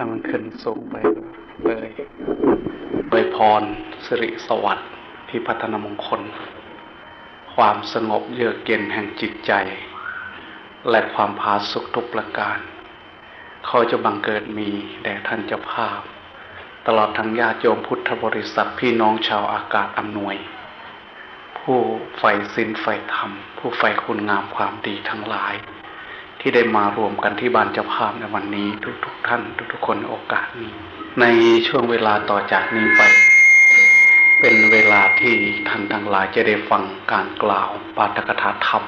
ให้มันขึ้นสูงไปเลยโดยพรสิริสวัสดิ์พิพัฒนมงคล ความสงบเยือกเย็นแห่งจิตใจ และความผาสุกทุกประการเขาจะบังเกิดมีแด่ท่านเจ้าภาพ ตลอดทั้งญาติโยมพุทธบริษัทพี่น้องชาวอากาศอำนวย ผู้ใฝ่ศีลใฝ่ธรรม ผู้ใฝ่คุณงามความดีทั้งหลาย ที่ได้มารวมกันที่บ้านเจ้าภาพในวันนี้ ทุกๆทท่าน ทุกๆ คนโอกาสนี้ ในช่วงเวลาต่อจากนี้ไป เป็นเวลาที่ท่านทั้งหลายจะได้ฟังการกล่าวปาฐกถาธรรม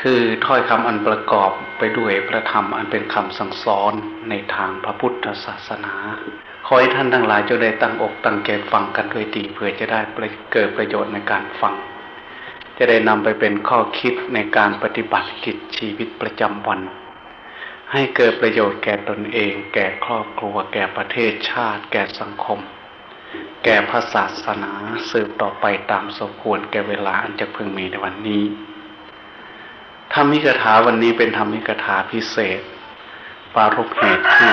คือถ้อยคำอันประกอบไปด้วยพระธรรมอันเป็นคำสั่งสอนในทางพระพุทธศาสนาขอให้ท่านทั้งหลายจะได้ตั้งอกตั้งใจฟังกันด้วยดีเพื่อจะได้เกิดประโยชน์ในการฟัง จะได้นำไปเป็นข้อคิดในการปฏิบัติกิจชีวิตประจำวัน ให้เกิดประโยชน์แก่ตนเอง แก่ครอบครัว แก่ประเทศชาติ แก่สังคม แก่พระศาสนาสืบต่อไปตามสมควรแก่เวลาอันจะพึงมีในวันนี้ธรรมิกถาวันนี้เป็นธรรมิกถาพิเศษ ปารภเหตุที่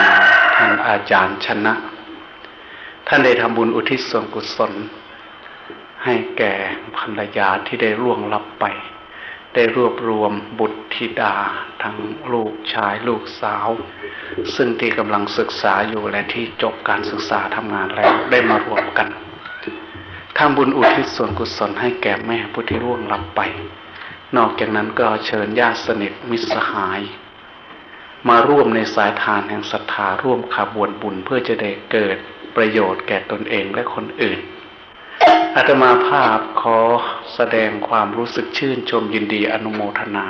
ท่านอาจารย์ชนะ ท่านได้ทำบุญอุทิศส่วนกุศล ให้แก่ภรรยาที่ได้ร่วงลับไป ได้รวบรวมบุตรธิดา ทั้งลูกชายลูกสาว ซึ่งที่กำลังศึกษาอยู่และที่จบการศึกษาทำงานแล้วได้มารวมกันทำบุญอุทิศส่วนกุศลให้แก่แม่ผู้ที่ร่วงลับไป นอกจากนั้นก็เชิญญาติสนิทมิตรสหาย มาร่วมในสายทานแห่งศรัทธาร่วมขบวนบุญเพื่อจะได้เกิดประโยชน์แก่ตนเองและคนอื่น อาตมาภาพขอแสดงความรู้สึกชื่นชมยินดีอนุโมทนา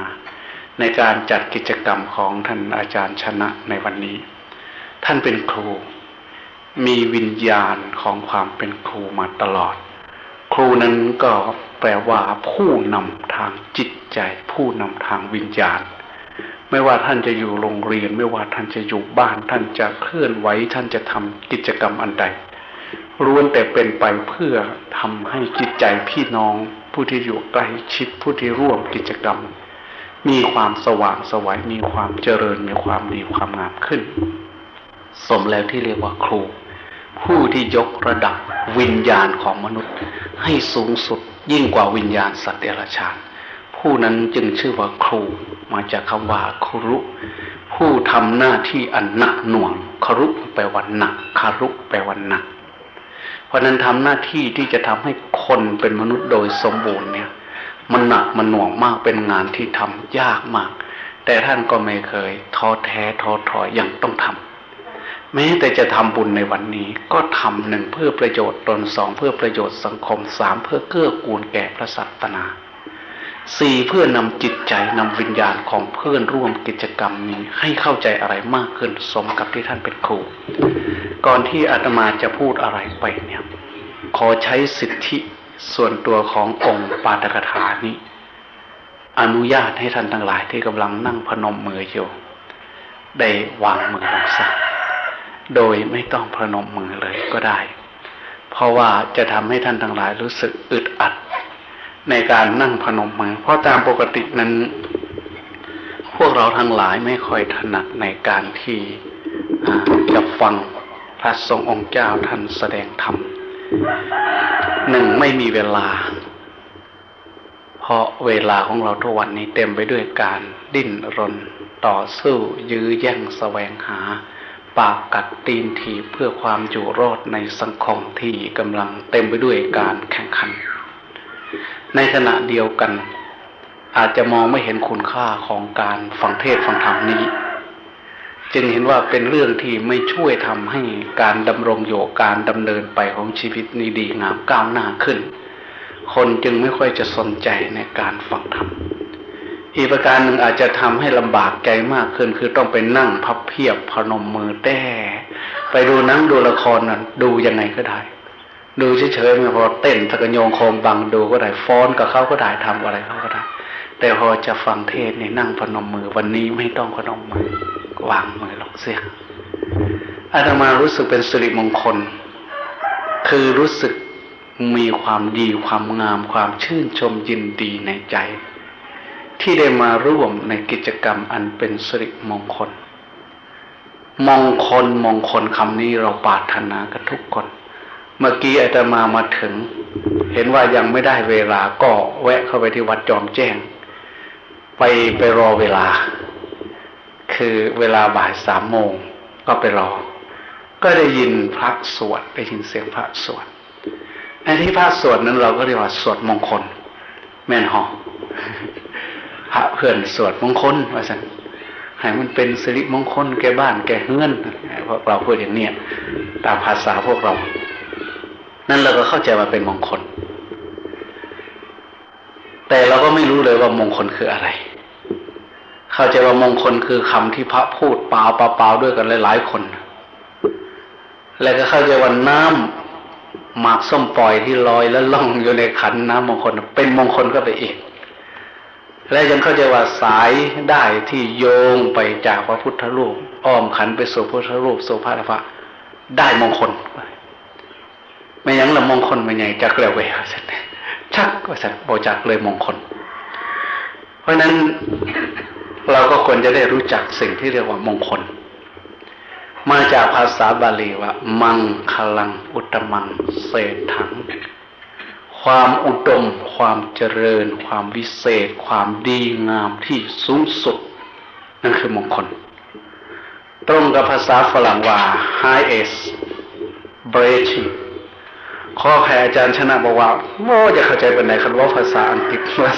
ในการจัดกิจกรรมของท่านอาจารย์ชนะในวันนี้ ท่านเป็นครู มีวิญญาณของความเป็นครูมาตลอด ครูนั้นก็แปลว่าผู้นำทางจิตใจ ผู้นำทางวิญญาณ ไม่ว่าท่านจะอยู่โรงเรียน ไม่ว่าท่านจะอยู่บ้าน ท่านจะเคลื่อนไหวท่านจะทำกิจกรรมอันใด ล้วนแต่เป็นไปเพื่อทำให้จิตใจพี่น้องผู้ที่อยู่ใกล้ชิดผู้ที่ร่วมกิจกรรม มีความสว่างสวัยมีความเจริญมีความดีความงามขึ้น สมแล้วที่เรียกว่าครู ผู้ที่ยกระดับวิญญาณของมนุษย์ ให้สูงสุดยิ่งกว่าวิญญาณสัตว์เดรัจฉานผู้นั้นจึงชื่อว่าครู มาจากคำว่าครุ ผู้ทำหน้าที่อันหนักหน่วง ครุแปลว่าหนักคารุแปลว่าหนัก เพราะนั้นทำหน้าที่ที่จะทำให้คนเป็นมนุษย์โดยสมบูรณ์เนี่ย มันหนักมันหน่วงมากเป็นงานที่ทำยากมาก แต่ท่านก็ไม่เคยท้อแท้ท้อถอยอย่างต้องทำแม้แต่จะทำบุญในวันนี้ก็ทำหนึ่งเพื่อประโยชน์ตนสองเพื่อประโยชน์สังคมสามเพื่อเกื้อกูลแก่พระสัตนา สี่เพื่อนำจิตใจนำวิญญาณของเพื่อนร่วมกิจกรรมนี้ให้เข้าใจอะไรมากขึ้นสมกับที่ท่านเป็นครู ก่อนที่อาตมาจะพูดอะไรไปเนี่ย ขอใช้สิทธิส่วนตัวขององค์ปาตกถานี้ อนุญาตให้ท่านทั้งหลายที่กำลังนั่งพนมมืออยู่ ได้วางมือลงสักโดยไม่ต้องพนมมือเลยก็ได้ เพราะว่าจะทำให้ท่านทั้งหลายรู้สึกอึดอัด ในการนั่งพนมมือ เพราะตามปกตินั้น พวกเราทั้งหลายไม่ค่อยถนัดในการที่จะฟังพระสงฆ์องค์เจ้าท่านแสดงธรรมหนึ่งไม่มีเวลา เพราะเวลาของเราทุกวันนี้เต็มไปด้วยการดิ้นรนต่อสู้ยื้อแย่งแสวงหา ปากกัดตีนทีเพื่อความอยู่รอดในสังคมที่กำลังเต็มไปด้วยการแข่งขัน ในขณะเดียวกัน อาจจะมองไม่เห็นคุณค่าของการฟังเทศฟังธรรมนี้ จึงเห็นว่าเป็นเรื่องที่ไม่ช่วยทำให้การดำรงอยู่การดำเนินไปของชีวิตนี้ดีงามก้าวหน้าขึ้น คนจึงไม่ค่อยจะสนใจในการฟังธรรมอีกประการหนึ่งอาจจะทำให้ลำบากใจมากขึ้น คือต้องไปนั่งพับเพียบพนมมือแต้ ไปดูนั่งดูละครนั้นดูยังไงก็ได้ ดูเฉยๆไม่พอเต้นตะกโยงโคมบังดูก็ได้ฟ้อนกับเขาก็ได้ทำอะไรเขาก็ได้ แต่พอจะฟังเทศนี่นั่งพนมมือ วันนี้ไม่ต้องพนมมือวางมือลงเสียอาตมารู้สึกเป็นสิริมงคล คือรู้สึกมีความดีความงามความชื่นชมยินดีในใจ ที่ได้มาร่วมในกิจกรรมอันเป็นสิริมงคล มงคลมงคลคำนี้เราปรารถนากันทุกคน เมื่อกี้อาตมามาถึง เห็นว่ายังไม่ได้เวลาก็แวะเข้าไปที่วัดจอมแจ้ง ไปไปรอเวลา คือเวลาบ่ายสามโมงก็ไปรอ ก็ได้ยินพระสวดได้ยินเสียงพระสวดไอ้ที่พระสวดนั้นเราก็เรียกว่าสวดมงคล แม่นหอพระเพื่อนสวดมงคลว่าสันให้มันเป็นสิริมงคลแก่บ้านแก่เฮือนพวกเราพูดอย่างเนี้ยตามภาษาพวกเรา นั่นเราก็เข้าใจว่าเป็นมงคล แต่เราก็ไม่รู้เลยว่ามงคลคืออะไร เข้าใจว่ามงคลคือคำที่พระพูดเปล่าเปล่าเปล่าด้วยกันหลายๆคน แล้วก็เข้าใจว่าน้ำหมากส้มปล่อยที่ลอยแล้วล่องอยู่ในขันน้ำมงคล เป็นมงคลก็ไปอีก และยังเข้าใจว่าสายได้ที่โยงไปจากพระพุทธรูป อ้อมขันไปสู่พระพุทธรูปสู่พระรหันต์ได้มงคล ไม่ยังละมงคลไม่ใหญ่จักแล้วเว้ยว่าสันชักว่าสันโบจักเลยมงคล เพราะฉะนั้นเราก็ควรจะได้รู้จักสิ่งที่เรียกว่ามงคล มาจากภาษาบาลีว่า มังคลัง อุตมังเศรษถัง ความอุดม ความเจริญ ความวิเศษ ความดีงามที่สูงสุด นั่นคือมงคล ตรงกับภาษาฝรั่งว่า high s breathing ข้อแพ้อาจารย์ชนะบอกว่าโอ้จะเข้าใจเป็นไหนคันว่าภาษาอังกฤษว่า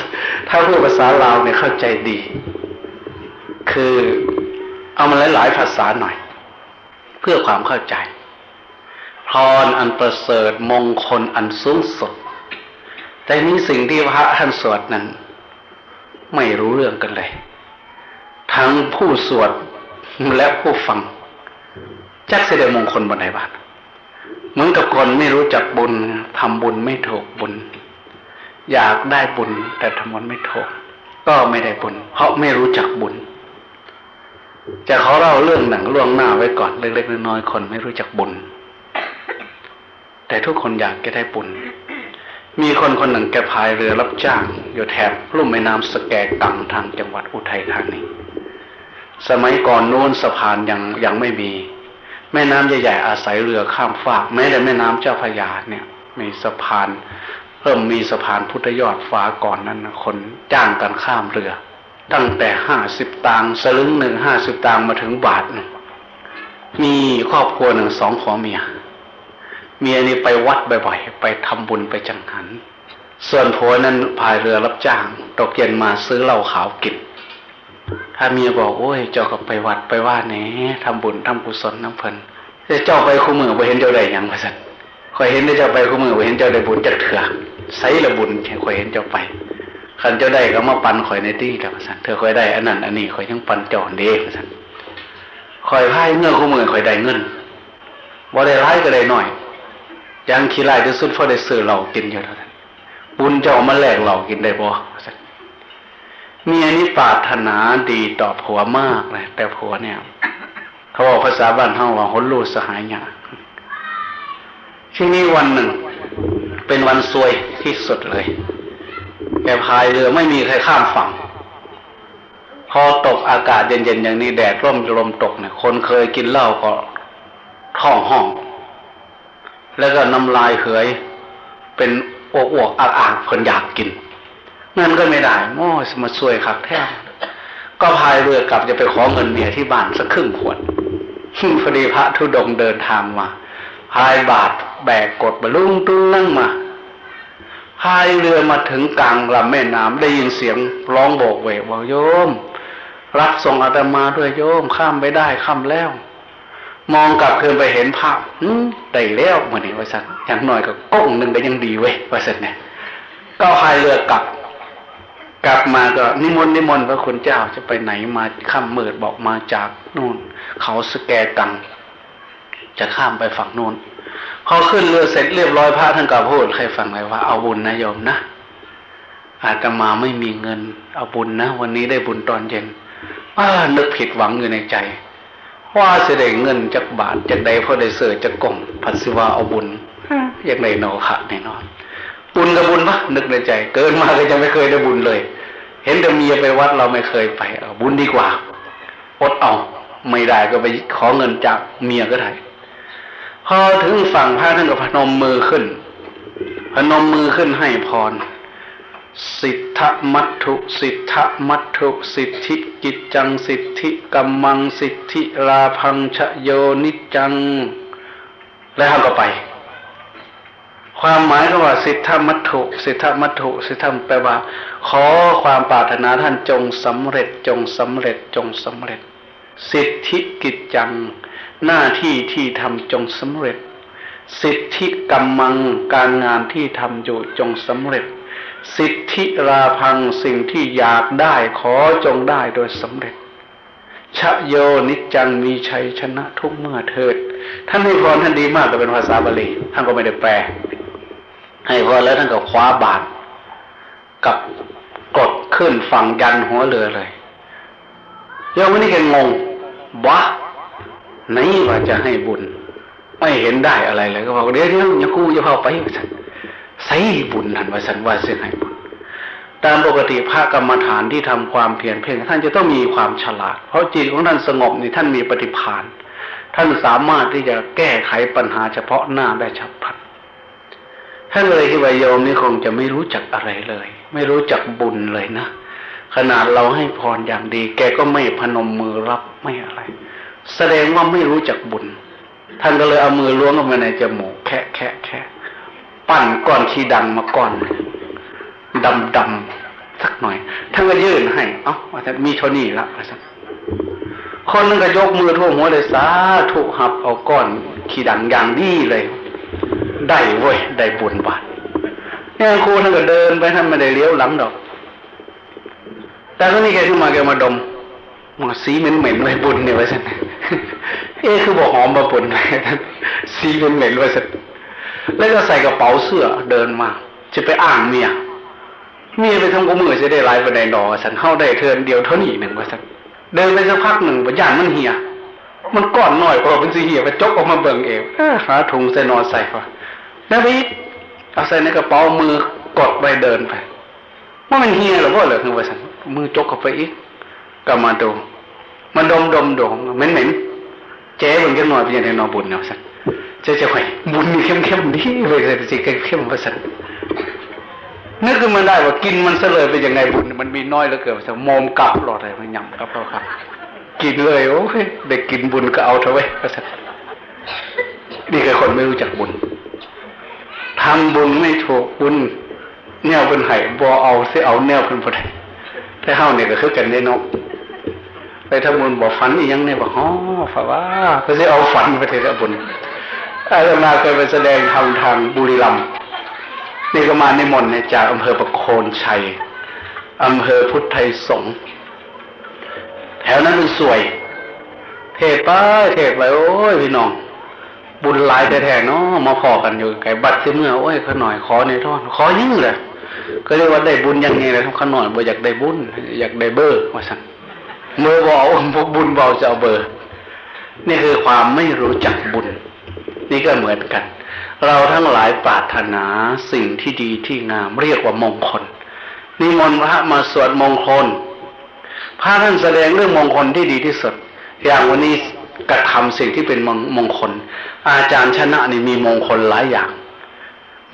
ถ้าพูดภาษาลาวเนี่ยเข้าใจดี คือเอามาหลาย ๆ ภาษาหน่อย เพื่อความเข้าใจ พรอันประเสริฐมงคลอันสูงสุด แต่นี้สิ่งที่พระท่านสวดนั้น ไม่รู้เรื่องกันเลย ทั้งผู้สวดและผู้ฟังจักแสดงมงคลบนไหนบ้าง เหมือนกับคนไม่รู้จักบุญทำบุญไม่ถูกบุญ อยากได้บุญ แต่ทำบุญไม่ถูก ก็ไม่ได้บุญ เพราะไม่รู้จักบุญ จะขอเล่าเรื่องหนังล่วงหน้าไว้ก่อนเล็กๆน้อยๆคนไม่รู้จักบุญ แต่ทุกคนอยากจะได้บุญ มีคนคนหนึ่งแกพายเรือรับจ้าง อยู่แถบลุ่มแม่น้ำสแกกังทางจังหวัดอุทัยธานีสมัยก่อนโน้นสะพานยังยังไม่มี แม่น้ำใหญ่ๆอาศัยเรือข้ามฟากแม้แต่แม่น้ำเจ้าพระยาเนี่ยมีสะพานเพิ่มมีสะพานพุทธยอดฟ้าก่อนนั้นนะคนจ้างกันข้ามเรือ ตั้งแต่ห้าสิบตังสลึงหนึ่งห้าสิบตังมาถึงบาทหนึ่งมีครอบครัวหนึ่งสองผัวเมีย เมียนี่ไปวัดบ่อยๆไปทำบุญไปจังหัน ส่วนผัวนั้นพายเรือรับจ้าง ตกเย็นมาซื้อเหล้าขาวกิน ถ้าเมียบอกโอ้ย เจ้าก็ไปวัดไปว่าแหนทำบุญทำกุศลน้ำเพลินแต่เจ้าไปคู่มือไปเห็นเจ้าได้ยังพะสันคอยเห็นได้เจ้าไปคู่มือไปเห็นเจ้าได้บุญจักเถื่อใส่ละบุญคอยเห็นเจ้าไปคันเจ้าได้ก็มาปันคอยในที่แล้วพะสันเธอคอยได้อันนั้นอันนี้คอยยังปันเจ้าอันเด้พะสันคอยพายเงื่อคู่มือคอยได้เงินบ่ได้ร้ายก็ได้หน่อยยังขี้ไล่ที่สุดเพราะได้ซื้อเหล้ากินอยู่เท่านั้นบุญเจ้ามาแลกเหล้ากินได้บ่พะสัน เมียนี่ปรารถนาดีต่อผัวมากเลยแต่ผัวเนี่ย เขาบอกภาษาบ้านเฮาว่าหนลูสหายหยาที่นี่วันหนึ่ง เป็นวันซวยที่สุดเลย แกพายเรือไม่มีใครข้ามฝั่ง พอตกอากาศเย็นๆอย่างนี้แดดร่มลมตกเนี่ยคนเคยกินเหล้าก็ท้องห้อง แล้วก็น้ำลายเหยเป็นอ้วกๆอากๆคนอยากกิน เงินก็ไม่ได้โอ้ยมาช่วยขับแท้ก็พายเรือกลับจะไปขอเงินเมียที่บ้านสักครึ่งขวดพอดีพระธุดงเดินทางมา พายบาทแบกกดบรรลุงตุ้งนั่งมา พายเรือมาถึงกลางลำแม่น้ำได้ยินเสียงร้องโบกเวกบอกโยม รับส่งอาตมาด้วยโยมข้ามไปได้ข้ามแล้ว มองกลับคืนไปเห็นภาพอได้แล้วเหมือนนี้ว่าสักอย่างน้อยก็ก้งหนึ่งก็ยังดีเว้ยว่าสักเนี่ยก็พายเรือกลับ กลับมาก็นิมนต์นิมนต์พระคุณเจ้าจะไปไหนมาข้ามมืดบอกมาจากนู่น เขาสแกตัง จะข้ามไปฝั่งนู่นพอขึ้นเรือเสร็จเรียบร้อยพระท่านก็พูดใครฟังเลยว่าเอาบุญนะโยมนะอาตมาไม่มีเงิน เอาบุญนะ วันนี้ได้บุญตอนเย็นอ้านึกผิดหวังอยู่ในใจ ว่าเสได็จเงินจากบาทจากใดพอได้เสือจากกล่องพัสวาเอาบุญอย่างไรโนคะแน่นอน บุญกับบุญปะนึกในใจ เกินมาก็ยังไม่เคยได้บุญเลย เห็นแต่เมียไปวัดเราไม่เคยไปเอาบุญดีกว่าอดเอาไม่ได้ก็ไปขอเงินจากเมียก็ได้พอถึงฝั่งพระท่านก็พนมมือขึ้น พนมมือขึ้นให้พร สิทธมัตถุสิทธมัตถุสิทธิกิจจังสิทธิกัมมังสิทธิราพังชโยนิจัง แล้วท่านก็ไป ความหมายก็ว่าสิทธมัตถุสิทธมัตถุสิทธมแปลว่า ขอความปรารถนาท่านจงสำเร็จจงสำเร็จจงสำเร็จ สิทธิกิจจัง หน้าที่ที่ทำจงสำเร็จ สิทธิกรรมังการงานที่ทำอยู่จงสำเร็จ สิทธิราพังสิ่งที่อยากได้ขอจงได้โดยสำเร็จชะโยนิจจังมีชัยชนะทุกเมื่อเถิด ท่านให้พรท่านดีมากแต่เป็นภาษาบาลีท่านก็ไม่ได้แปล ให้พรแล้วท่านก็คว้าบาทกับกดขึ้นฝั่งยันหัวเรือเลยโยมวันนี้แกงงวะไหนว่าจะให้บุญ ไม่เห็นได้อะไรเลย ก็บอกเดี๋ยวเดี๋ยวอย่ากูอย่าเข้าไปสันใส่บุญทันว่าสันว่าเสียให้บุญตามปกติพระกรรมฐานที่ทำความเพียรเพ่งท่านจะต้องมีความฉลาด เพราะจิตของท่านสงบนี่ท่านมีปฏิภาณท่านสามารถที่จะแก้ไขปัญหาเฉพาะหน้าได้ฉับพลัน ท่านเลยที่วายโยมนี่คงจะไม่รู้จักอะไรเลย ไม่รู้จักบุญเลยนะ ขนาดเราให้พรอย่างดี แกก็ไม่พนมมือรับไม่อะไร แสดงว่าไม่รู้จักบุญ ท่านก็เลยเอามือล้วงเข้ามาในจมูกแคะแคะแคะปั้นก้อนขี้ดังมาก้อนดำดำสักหน่อยท่านก็ยื่นให้ เอ้าว่าท่านมีเท่านี้ละว่าท่านคนนึงก็ยกมือท่วมหัวเลยสาธุหับเอาก้อนขี้ดังอย่างดีเลย ได้เว้ยได้บุญบาทเนี่ยครูท่านก็เดินไปท่านไม่ได้เลี้ยวหลังดอก แต่ก็นี่แกขึ้นมาแกมาดมมันสีเหม็นเหม็นเลยบุญเนี่ยว่าสันเอ๊คือบอกหอมมาบุญเลยท่านสีเหม็นเหม็นๆว่าสันแล้วก็ใส่กระเป๋าเสื้อเดินมา จะไปอ่างเมียเมียไปทำกุมือจะได้ไล่ไปในดอสันเข้าได้เทินเดียวเท่านี้หนึ่งว่าสันเดินไปสักพักหนึ่งปัญญานมันเหี่ย มันก้อนหน่อยพอเป็นสีเหี่ยไปจกออกมาเบิ่งเองหาถุงใส่นอนใส่พอแล้วไปอีกเอาใส่ในกระเป๋ามือกดไปเดินไปว่ามันเฮียหรือว่าเหรอคือว่าสันมือจกเข้าไปอีกก็มาดูมันดมดมดมเหม็นเหม็นเจ๊เบิ่งจังหน่อยเป็นยังไงนอนบุญเนาะสันเจ๊จะไหวบุญนี่เข้มเข้มดีเลยแต่จริงเข้มว่าสันนึกขึ้นมาได้ว่ากินมันเสลยเป็นยังไงบุญมันมีน้อยเหลือเกินสันมอมกลับหลอดอะไรมันยำกลับเราครับ กินเลยโอ้ยได้กินบุญก็เอาเถอะเว้ยนี่คือคนไม่รู้จักบุญทำบุญไม่ถูกบุญแนวเป็นไห้บ่เอาเสิเอาแนวเป็นบ่ได้ถ้าเฮาเนี่ยก็คือกันได้เนาะไปทำบุญบ่ฝันอีหยังเนี่ยบ่ฮ้อฝาว่าก็สิเอาฝันไปเทศบุญอาตมาเคยไปแสดงทำทางบุรีรัมย์นี่ก็มาในมนต์เนี่ยจากอำเภอประโคนชัยอำเภอพุทธไทยสงฆ์ แถวนั้นมันสวย เทศไปเทศไปโอ้ยพี่น้อง บุญหลายแท้ๆเนาะมาพอกันอยู่ไก่บัตรเสเมื่อโอ้ยขหน่อยขอในท่อนขอยิ่งเลยก็เรียกว่าได้บุญยังไงเลยขหน่อยบ่อยากได้บุญอยากได้เบอร์ว่าสั่งเมื่อบอกพวกบุญเบาจะเอาเบอร์ นี่คือความไม่รู้จักบุญ นี่ก็เหมือนกัน เราทั้งหลายปรารถนาสิ่งที่ดีที่งามเรียกว่ามงคลนิมนต์พระมาสวดมงคล พระท่านแสดงเรื่องมงคลที่ดีที่สุด อย่างวันนี้กระทำสิ่งที่เป็นมงมงคล อาจารย์ชนะนี่มีมงคลหลายอย่าง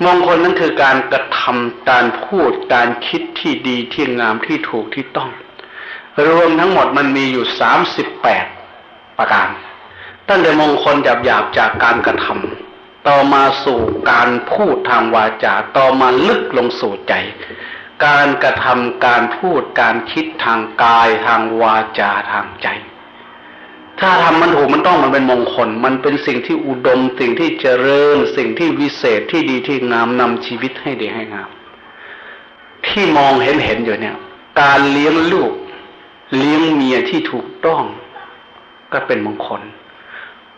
มงคลนั้นคือการกระทำการพูดการคิดที่ดีที่งามที่ถูกที่ต้อง รวมทั้งหมดมันมีอยู่สามสิบแปดประการ ตั้งแต่มงคลหยาบหยาบๆจากการกระทำต่อมาสู่การพูดทางวาจา ต่อมาลึกลงสู่ใจ การกระทำการพูดการคิดทางกายทางวาจาทางใจ ถ้าทำมันถูกมันต้องมันเป็นมงคล มันเป็นสิ่งที่อุดมสิ่งที่เจริญ สิ่งที่วิเศษที่ดีที่งามนำชีวิตให้ดีให้งาม ที่มองเห็นเห็นอยู่เนี่ย การเลี้ยงลูก เลี้ยงเมียที่ถูกต้อง ก็เป็นมงคล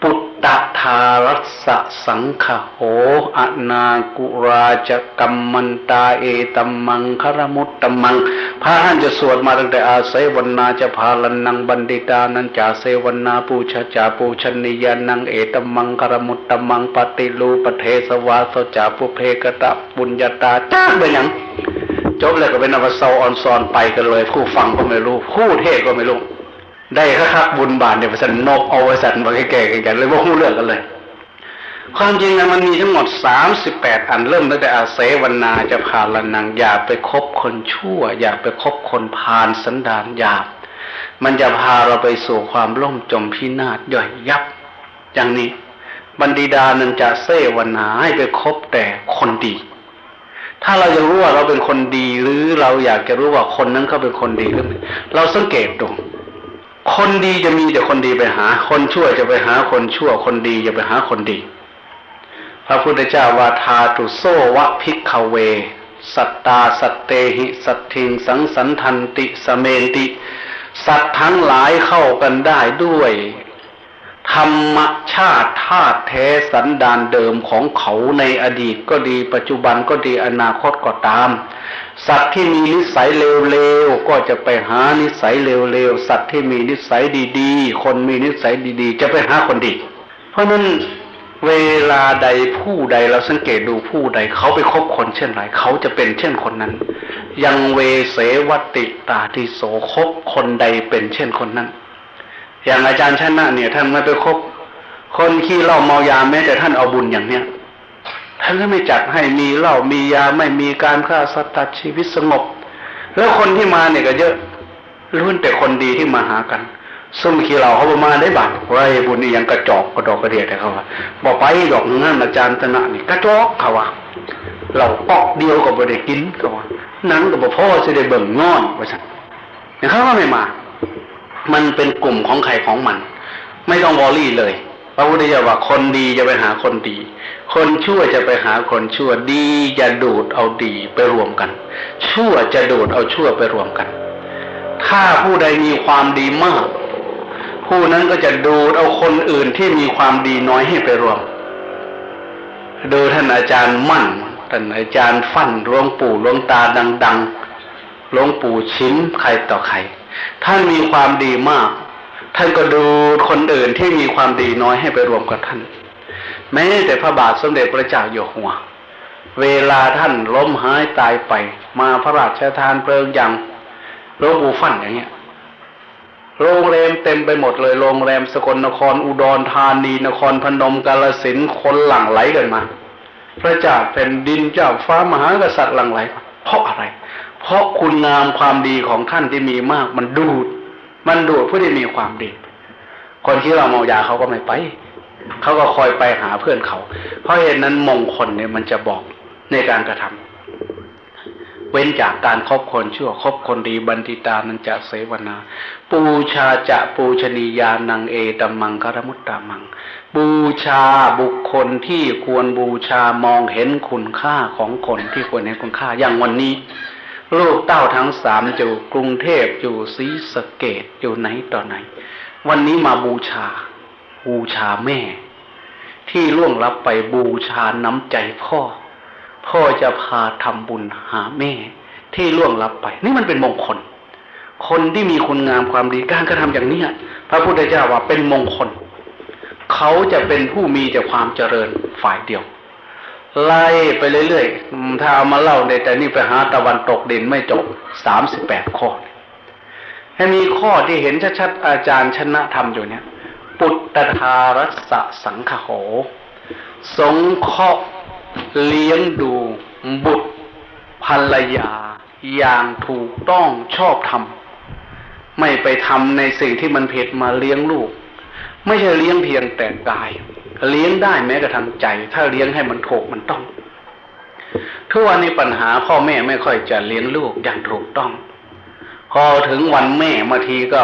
ปุตตะทารัสสังขโหอนากุราจกัมมันตาเอตัมมังคารมุตตมังพระท่านจะสวดมาตั้งแต่อาศัยวันนาจะพาลนังบันดิตานันจาเสวันนาปูชาจาปูชนียานังเอตัมมังคารมุตตมังปฏิลูปเทสวาสจาปุเพกตะปุญญาตาจ้างไปยังจบเลยก็เป็นอวสาวออนซอนไปกันเลย ผู้ฟังก็ไม่รู้ผู้เทศก็ไม่รู้ ได้คักบุญบาทเนี่ยประสันนบเอาไว้สันมาแก่ๆกันเลยว่าหูเรื่องกันเลย ความจริงนะมันมีทั้งหมดสามสิบแปดอันเริ่มตั้งแต่อาเสวนาจะพาลนังอย่าไปคบคนชั่ว อย่าไปคบคนพาลสันดานหยาบ มันจะพาเราไปสู่ความล่มจมพินาศย่อยยับ อย่างนี้บัณฑิดานันจะเสวนาให้ไปคบแต่คนดี ถ้าเราจะรู้ว่าเราเป็นคนดีหรือเราอยากจะรู้ว่าคนนั้นเขาเป็นคนดีหรือไม่เราสังเกตดู คนดีจะมีแต่คนดีไปหา คนชั่วจะไปหาคนชั่ว คนดีจะไปหาคนดี พระพุทธเจ้าว่าทาตุโซวะพิกขเว สัตตาสัตเตหิ สัตทิงสังสันทันติสเมนติ สัตว์ทั้งหลายเข้ากันได้ด้วย ธรรมชาติธาตุแท้สันดานเดิมของเขาในอดีตก็ดีปัจจุบันก็ดีอนาคตก็ตาม สัตว์ที่มีนิสัยเลวๆก็จะไปหานิสัยเลวๆสัตว์ที่มีนิสัยดีๆ คนมีนิสัยดีๆ จะไปหาคนดี เพราะนั้นเวลาใดผู้ใดเราสังเกตดูผู้ใดเขาไปคบคนเช่นไรเขาจะเป็นเช่นคนนั้น ยังเวเสวติตาทิโสคบคนใดเป็นเช่นคนนั้น อย่างอาจารย์ชนะเนี่ยท่านไม่ไปคบคนขี้เล้าเมายาแม้แต่ท่านเอาบุญอย่างเนี้ย ท่านก็ไม่จัดให้มีเหล้ามียาไม่มีการฆ่าสัตว์ตัดชีวิตสงบ แล้วคนที่มาเนี่ยก็เยอะล้วนแต่คนดีที่มาหากันซุ่มขี้เหล้าเขาประมาณได้บาทไว้บุญนี่ยังกระจอกกระดอกกระเดียดเขาว่าบอกไปดอกนั่นอาจารย์ชนะนี่กระจอกเขาว่าเราปอกเดียวกับบริกินเขาว่านังกับพ่อจะได้เบิ่งงอนว่าสั่นเนี่ยเขาก็ไม่มา มันเป็นกลุ่มของใครของมัน ไม่ต้องวอรี่เลย พระพุทธเจ้าว่าคนดีจะไปหาคนดี คนชั่วจะไปหาคนชั่วดีจะดูดเอาดีไปรวมกัน ชั่วจะดูดเอาชั่วไปรวมกัน ถ้าผู้ใดมีความดีมาก ผู้นั้นก็จะดูดเอาคนอื่นที่มีความดีน้อยให้ไปรวม ดูท่านอาจารย์มั่นท่านอาจารย์ฟั่นหลวงปู่หลวงตาดัง ๆหลวงปู่ชิ้นใครต่อใครท่านมีความดีมาก ท่านก็ดูคนอื่นที่มีความดีน้อยให้ไปรวมกับท่าน แม้แต่พระบาทสมเด็จพระเจ้าอยู่หัว เวลาท่านล้มหายตายไป มาพระราชทานเพลิงอย่างหลวงปู่ฟั่นอย่างเงี้ย โรงแรมเต็มไปหมดเลยโรงแรมสกลนครอุดรธานีนครพนมกาลสินคนหลั่งไหลกันมา พระเจ้าแผ่นดินเจ้าฟ้ามหากษัตริย์หลั่งไหล เพราะอะไร เพราะคุณงามความดีของท่านที่มีมากมันดูด มันดูดผู้ที่มีความดี คนที่เราเมายาเขาก็ไม่ไป เขาก็คอยไปหาเพื่อนเขา เพราะเหตุนั้นมงคลเนี่ยมันจะบอกในการกระทำเว้นจากการคบคนชั่วคบคนดีบันติตานันจะเสวนา ปูชาจะปูชนียานังเอตัมมังคารมุตตามัง บูชาบุคคลที่ควรบูชามองเห็นคุณค่าของคนที่ควรเห็นคุณค่าอย่างวันนี้ ลูกเต้าทั้งสามอยู่กรุงเทพอยู่ศรีสะเกดอยู่ไหนต่อไหน วันนี้มาบูชา บูชาแม่ ที่ล่วงลับไปบูชาน้ำใจพ่อ พ่อจะพาทำบุญหาแม่ ที่ล่วงลับไป นี่มันเป็นมงคล คนที่มีคุณงามความดีการกระทำอย่างนี้พระพุทธเจ้าว่าเป็นมงคล เขาจะเป็นผู้มีแต่ความเจริญฝ่ายเดียว ไล่ไปเรื่อยๆ ถ้าเอามาเล่าในแต่นี่ไปหาตะวันตกดินไม่จบสามสิบแปดข้อให้มีข้อที่เห็นชัดๆอาจารย์ชนะธรรมอยู่เนี่ย ปุตตทารัสสะสังขโห สงเคราะห์เลี้ยงดู บุตรภรรยา อย่างถูกต้องชอบธรรม ไม่ไปทำในสิ่งที่มันผิดมาเลี้ยงลูก ไม่ใช่เลี้ยงเพียงแต่กาย เลี้ยงได้แม้กระทั่งใจ ถ้าเลี้ยงให้มันถูกมันต้องทุกวันนี้ปัญหาพ่อแม่ไม่ค่อยจะเลี้ยงลูกอย่างถูกต้อง พอถึงวันแม่บาทีก็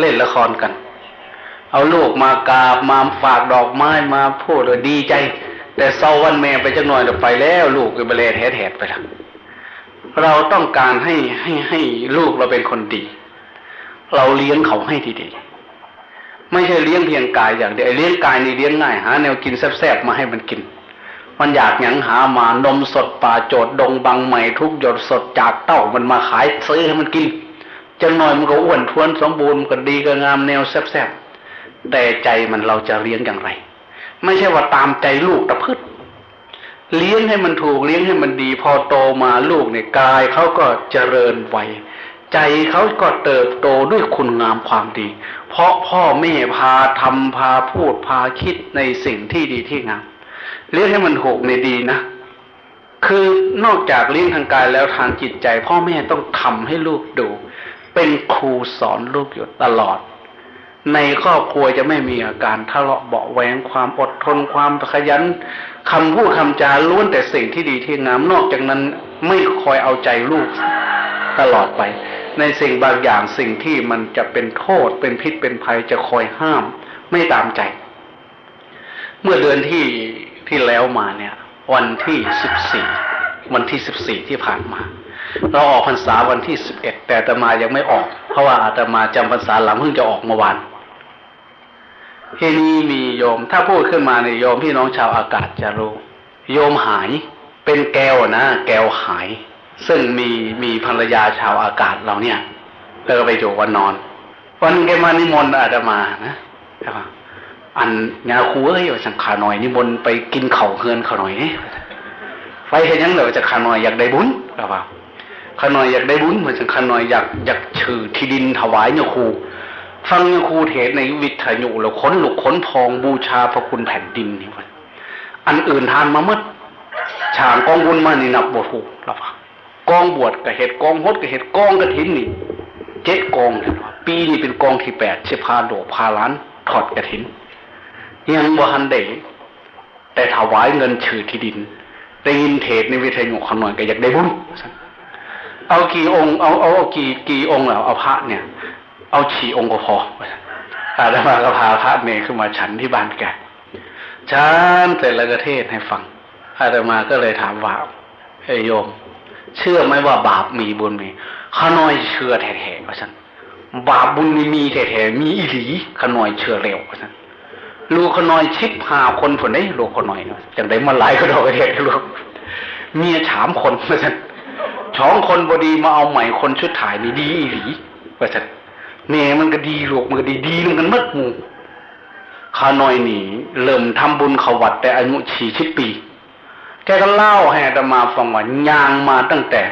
เล่นละครกัน เอาลูกมากราบมาฝากดอกไม้มาพูดว่าดีใจ แต่เศร้าวันแม่ไปจักหน่อยจะไปแล้วลูกก็ไปเลยแหดๆไปแล้วเราต้องการให้ให้ให้ลูกเราเป็นคนดี เราเลี้ยงเขาให้ดีๆ ไม่ใช่เลี้ยงเพียงกายอย่างเดียวเลี้ยงกายนี่เลี้ยงง่ายหาแนวกินแซ่บๆมาให้มันกิน มันอยากหยังหามานมสดป่าโจดดงบางใหม่ทุกหยดสดจากเต้ามันมาขายซื้อให้มันกินจังหน่อยมันก็อ้วนท้วนสมบูรณ์มันก็ดีก็งามแนวแซ่บๆแต่ใจมันเราจะเลี้ยงอย่างไร ไม่ใช่ว่าตามใจลูกตะพืชเลี้ยงให้มันถูกเลี้ยงให้มันดีพอโตมาลูกเนี่ยกายเขาก็เจริญไวใจเขาก็เติบโตด้วยคุณงามความดี เพราะพ่อแม่พาทำพาพูดพาคิดในสิ่งที่ดีที่งามเลี้ยงให้มันหกในดีนะ คือนอกจากเลี้ยงทางกายแล้วทางจิตใจ พ่อแม่ต้องทำให้ลูกดู เป็นครูสอนลูกอยู่ตลอด ในครอบครัวจะไม่มีอาการทะเลาะเบาะแวงความอดทนความขยันคำพูดคำจาล้วนแต่สิ่งที่ดีที่งามนอกจากนั้นไม่คอยเอาใจลูกตลอดไป ในสิ่งบางอย่างสิ่งที่มันจะเป็นโทษเป็นพิษเป็นภัยจะคอยห้าม ไม่ตามใจ เมื่อเดือนที่ที่แล้วมาเนี่ย วันที่สิบสี่วันที่สิบสี่ที่ผ่านมา เราออกพรรษาวันที่สิบเอ็ดแต่อาตมายังไม่ออก เพราะว่าอาตมาจำพรรษาหลังเพิ่งจะออกเมื่อวานที่นี้มีโยม ถ้าพูดขึ้นมาในยโยมพี่น้องชาวอากาศจะรู้ โยมหายเป็นแก้วนะ แก้วหาย ซึ่งมีมีภรรยาชาวอากาศเราเนี่ย แล้วก็ไปอยู่วันนอน วันแกมานิมนต์อาตมานะอันงาคูเอ้ยสังขาหน่อยนิมนต์ไปกินเข่าเฮือนเขาหน่อยนี่ไปเห็นยังเหรอจะขาหน่อยอยากได้บุญหรือเปล่าขาหน่อยอยากได้บุญเหมือนสังขาหน่อยอยากอยากชื่อที่ดินถวายเนี่ยครูฟังเนี่ยครูเทศในวิทยุแล้วค้นหลุกค้นพองบูชาพระคุณแผ่นดินนี่วันอันอื่นทานมาเมื่อฉางกองบุญมานี่นับบทถูกหรือเปล่า กองบวชกับเห็ดกองฮดกับเห็ดกองกระถินนี่เจ็ดกองเนี่ยปีนี้เป็นกองที่แปดเชพาโดพาล้านถอดกระถินยังบ่ทันได้แต่ถวายเงินชื่อที่ดินได้ยินเทศในวิทยุขน่อยก็อยากได้บุญเอากี่องค์เอาเอาเอากี่กี่องค์แล้วเอาพระเนี่ย เอาฉี่องค์ก็พออาตมาก็พาพระเมย์ขึ้นมาฉันที่บ้านแกฉันเสร็จแล้วก็เทศให้ฟังอาตมาก็เลยถามว่าเฮ้โยม เชื่อไหมว่าบาปมีบุญมีขน้อยเชื่อแท้ๆว่าฉันบาปบุญมีมีแท้ๆมีอีหลีขน้อยเชื่อเร็วว่าฉันลูกขน้อยชิปหาคนผลได้ลูกขน้อยจังได้มาหลายก็ดอกเดียวลูกเมียถามคนว่าฉันช้องคนบดีมาเอาใหม่คนชุดถ่ายนี่ดีอีหลีว่าฉันเมียมันก็ดีลูกมันก็ดีดีนึงกันมัดหมูข้าน้อยนี่เริ่มทำบุญเขาวัดแต่อายุสี่สิบปี แกก็เล่าให้อาตมาฟังว่ายางมาตั้งแต่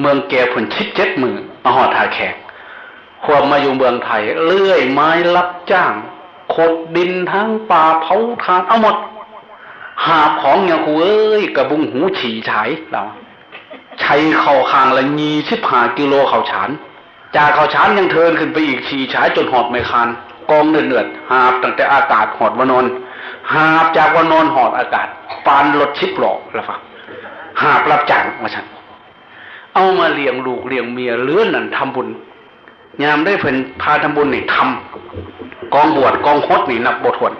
เมืองแกผลชิดเจ็ดมือมาหอดทาแขกความมาอยู่เมืองไทย เลื่อยไม้รับจ้างขดดินทั้งป่าเผาทานเอาหมด หาของอย่างคูเอ้ยกระบุงหูฉี่ฉายเราใช้เข่าคางละยีสิบหากิโลเข่าฉาน จากเข่าฉานยังเทินขึ้นไปอีกฉี่ฉายจนหอดไม่คานกองเนือดเนือดหาบตั้งแต่อากาศหอดวานอน หาบจากวานอนหอดอากาศปานรถชิบหลอกแล้วฟังหาบรับจ้างมาฉัน เอามาเลี้ยงลูกเลี้ยงเมียเลื้อนนั่นทำบุญ ยามได้เพิ่นพาทำบุญนี่ทำกองบวชกองคดนี่นับบทวน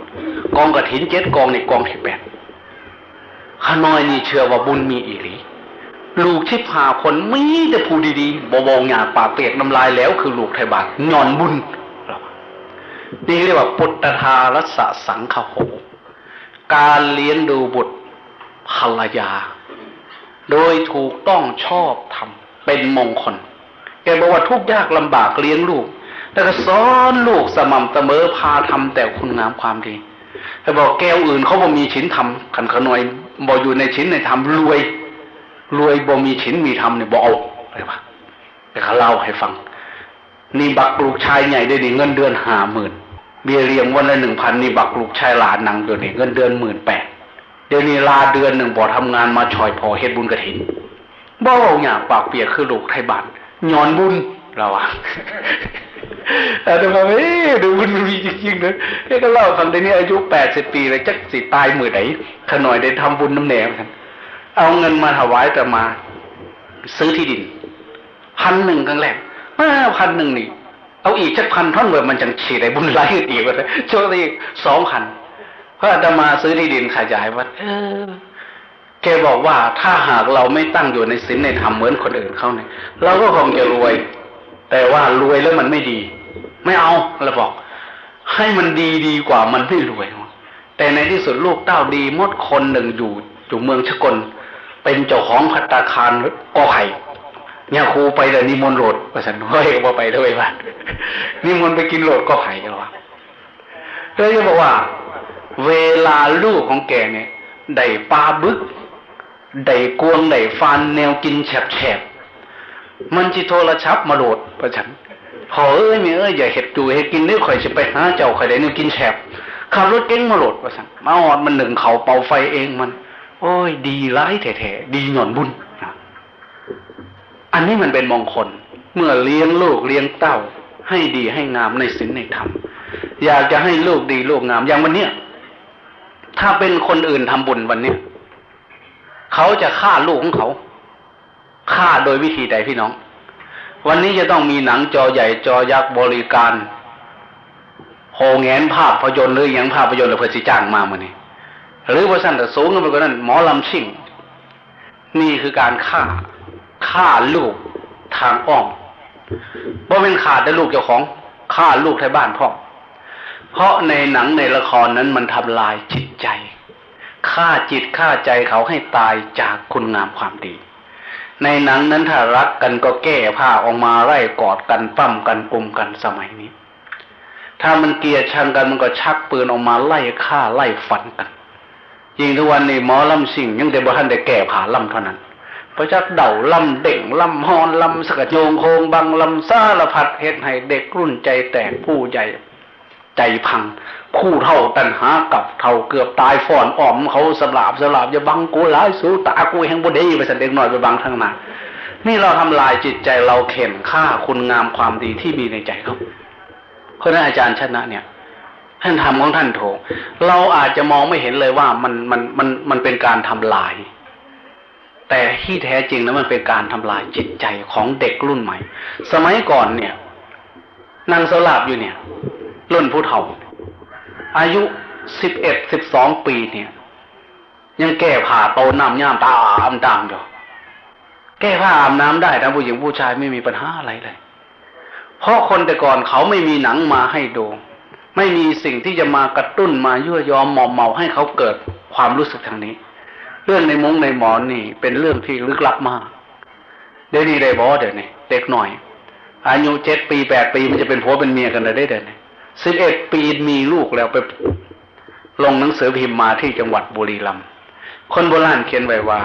กองกระถินเจ็ดกองนี่กองที่แปดข้าน้อยนี่เชื่อว่าบุญมีอีหลีลูกชิบหาคนมีแต่ผู้ดีๆบวงหยาปากเปียกน้ำลายแล้วคือลูกไทยบาทนอนบุญนี่เรียกว่าปุตตารัสสังคโห การเลี้ยงดูบุตรภรรยา โดยถูกต้องชอบทำเป็นมงคลแกบอกว่าทุกยากลำบากเลี้ยงลูกแต่ก็สอนลูกสม่ำเสมอพาทำแต่คุณงามความดีแต่บอกแก้วอื่นเขาบ่มีชิ้นทำขันขน่อยบ่อยู่ในชิ้นในทำรวย รวยบ่มีชิ้นมีทำเนี่ยบ่เอาอะไรวะแต่เขาเล่าให้ฟัง นี่บักลูกชายใหญ่ได้ดิเงินเดือนห้าหมื่น เบี้ยเลี้ยงวันละหนึ่งพันนี่บักลูกชายหลานนางเดือนนี่เงินเดือนหมื่นแปดเดี๋ยวนี้ลาเดือนหนึ่งบ่ทำงานมาชอยพอเฮ็ดบุญกระถินบ่เอาอย่างปากเปียกคือลูกไทยบ้านย้อนบุญเราอะแต่ทำไมเอ๊ะดูมันมีจริงๆนะแกก็เล่าฟังได้นี่อายุแปดสิบปีเลยจักสิตายมือไหนขน่อยได้ทำบุญน้ำแหนมกันเอาเงินมาถวายแต่มา ซื้อที่ดินพันหนึ่งครั้งแรกมาพันหนึ่งนี่ เอาอีกสักพันท่อนเมื่อมันจังฉีดได้บุญไล่อีกว่าช่วงนี้สองพันเพราะอาตมาซื้อที่ดินขยายวัดเออแกบอกว่าถ้าหากเราไม่ตั้งอยู่ในศีลในธรรมเหมือนคนอื่นเขาเนี่ยเราก็คงจะรวย แต่ว่ารวยแล้วมันไม่ดี ไม่เอาเราบอก ให้มันดีดีกว่ามันไม่รวย แต่ในที่สุดลูกเต้าดีมดคนหนึ่งอยู่อยู่เมืองชกลเป็นเจ้าของพัตตาคารกอไข่ เนี่ยครูไปแต่นิมนต์โหลดประสันเฮ้ยว่าไปด้วยบ้านนิมนต์ไปกินโหลดกอไข่กันวะเลยจะบอกว่า เวลาลูกของแกเนี่ยได้ปลาบึกได้กวงได้ฟันแนวกินแฉบๆมันจิโทรชับมาโหลดประชันพอเอ้ยแมีเอ้ยอย่าเห็ดดูเห็ดกินนี่ข่อยจะไปหาเจ้าข่อยได้นี่กินแฉบขับรถเก๋งมาโหลดประชันมาออดมันหนึ่งเขาเป่าไฟเองมัน โอ้ย ดีร้ายแท้ๆดีหน่อนบุญนะ อันนี้มันเป็นมงคล เมื่อเลี้ยงลูกเลี้ยงเต้า ให้ดีให้งามในศีลในธรรม อยากจะให้ลูกดีลูกงามอย่างวันเนี้ยถ้าเป็นคนอื่นทำบุญวันเนี้ยเขาจะฆ่าลูกของเขาฆ่าโดยวิธีใดพี่น้อง วันนี้จะต้องมีหนังจอใหญ่จอยักษ์บริการโหแงนภาพยนตร์หรืออย่างภาพยนตร์หรือเพื่อสิจ้างมามื่อนี้หรือว่าสั้นแต่สูงขึ้นไปกว่านั้นหมอลำชิ่ง นี่คือการฆ่า ฆ่าลูกทางอ้อมเพราะเป็นขาดได้ลูกเจ้าของฆ่าลูกที่บ้านพ่อเพราะในหนังในละครนั้นมันทำลายจิตใจฆ่าจิตฆ่าใจเขาให้ตายจากคุณงามความดี ในหนังนั้นถ้ารักกันก็แก้ผ้าออกมาไล่กอดกันปั้มกันปุ่มกันสมัยนี้ ถ้ามันเกลียดชังกันมันก็ชักปืนออกมาไล่ฆ่าไล่ฟันกัน ยิ่งทุกวันนี้หมอลำสิ่งยังแต่บ่ทันได้แก่ผ่าลำเท่านั้น พระจักเด่าลำเด่งลำฮอนลำสกัดโยงโคงบังลำซาละพัดเฮ็ดให้เด็กรุ่นใจแตกผู้ใหญ่ใจพัง คู่เท่าตันหากับเท่าเกือบตายฝ่อนอ่อมเขาสลาบสลาบอย่าบังกูหลายสู้ตากูแห่งบุดีไปสันเด็กหน่อยไปบังทางหน้านี่เราทำลายจิตใจเราเข็นฆ่าคุณงามความดีที่มีในใจเขาเพราะนั้นอาจารย์ชนะเนี่ยท่านทำของท่านถูกเราอาจจะมองไม่เห็นเลยว่ามันมันมันมันเป็นการทำลาย แต่ที่แท้จริงแล้วมันเป็นการทำลายจิตใจของเด็กรุ่นใหม่ สมัยก่อนเนี่ยนางสลาบอยู่เนี่ย รุ่นผู้เฒ่า อายุสิบเอ็ดสิบสองปีเนี่ย ยังแก้ผ้าโตน้ำย่ามตาอำดำอยู่แก้ผ้าอาบน้ำได้ทั้งผู้หญิงผู้ชายไม่มีปัญหาอะไรเลย เพราะคนแต่ก่อนเขาไม่มีหนังมาให้ดู ไม่มีสิ่งที่จะมากระตุ้นมายั่วยอมหมอมเมาให้เขาเกิดความรู้สึกทางนี้ เรื่องในมุ้งในหมอนนี่ เป็นเรื่องที่ลึกลับมาก เดี๋ยวนี้ได้บอเดี๋ยวนี้เด็กหน่อย อายุเจ็ดปีแปดปีมันจะเป็นผัวเป็นเมียกันได้เดี๋ยวนี้สิบเอ็ดปีมีลูกแล้วไปลงหนังสือพิมพ์มาที่จังหวัดบุรีรัมย์คนโบราณเขียนไว้ว่า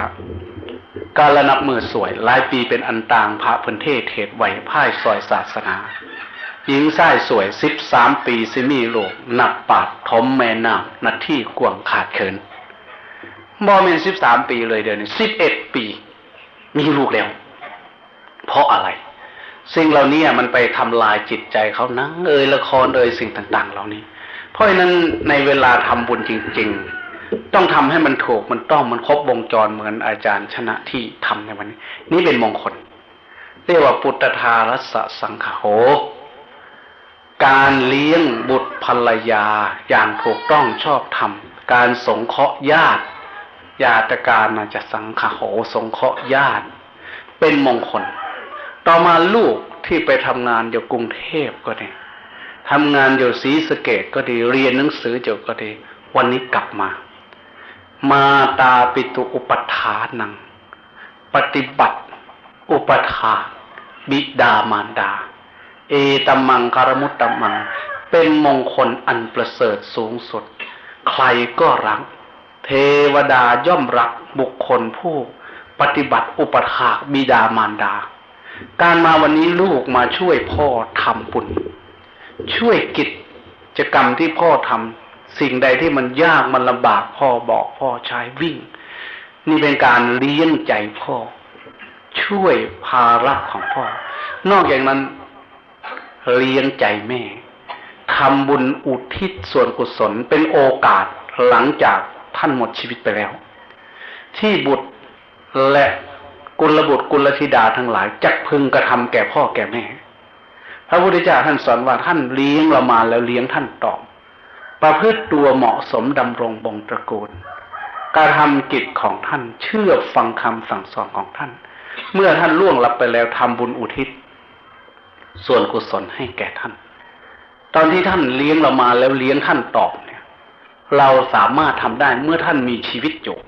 การระนับมือสวยหลายปีเป็นอันตางพระพันเทศเทศไหวพ่ายซอยศาสนาหญิงไส้สวยสิบสามปีสิมีโลกหนักปาดทมแม่น้ำนาที่กวงขาดเขิน บอเมนสิบสามปีเลยเดี๋ยวนี้สิบเอ็ดปี มีลูกแล้ว เพราะอะไร สิ่งเหล่านี้มันไปทำลายจิตใจเขานังเอ่ยละครเอ่ยสิ่งต่าง ๆ เหล่านี้ เพราะฉะนั้นในเวลาทำบุญจริง ๆ ต้องทำให้มันถูกมันต้องมันครบวงจรเหมือนอาจารย์ชนะที่ทำในวันนี้ นี่เป็นมงคล เรียกว่าปุตตารัสสังขโหการเลี้ยงบุตรภรรยาอย่างถูกต้องชอบธรรม การสงเคราะห์ญาติ ญาตการมาจะสังขโหสงเคราะห์ญาติ เป็นมงคล ต่อมาลูกที่ไปทำงานอยู่กรุงเทพก็ดีทำงานอยู่ศรีสะเกดก็ดีเรียนหนังสือจบก็ดี วันนี้กลับมา มาตาปิตุอุปทานัง ปฏิบัติ อุปทาบิดามารดา เอตมังคารมุตตมัง เป็นมงคลอันประเสริฐสูงสุด ใครก็รัก เทวดาย่อมรักบุคคลผู้ปฏิบัติอุปถากบิดามารดา การมาวันนี้ลูกมาช่วยพ่อทำบุญช่วยกิจกรรมที่พ่อทำสิ่งใดที่มันยากมันลำบากพ่อบอกพ่อใช้วิ่ง นี่เป็นการเลี้ยงใจพ่อ ช่วยภาระของพ่อ นอกจากนั้นเลี้ยงใจแม่ทำบุญอุทิศส่วนกุศลเป็นโอกาสหลังจาก ท่านหมดชีวิตไปแล้ว ที่บุตรและกุลบุตรกุลธิดาทั้งหลายจักพึงกระทำแก่พ่อแก่แม่ พระพุทธเจ้าท่านสอนว่าท่านเลี้ยงเรามาแล้วเลี้ยงท่านตอบประพฤติตัวเหมาะสมดำรงบงตระกูลการทำกิจของท่านเชื่อฟังคำสั่งสอนของท่าน เมื่อท่านล่วงลับไปแล้วทำบุญอุทิศ ส่วนกุศลให้แก่ท่าน ตอนที่ท่านเลี้ยงเรามาแล้วเลี้ยงท่านตอบ เราสามารถทำได้เมื่อท่านมีชีวิตอยู่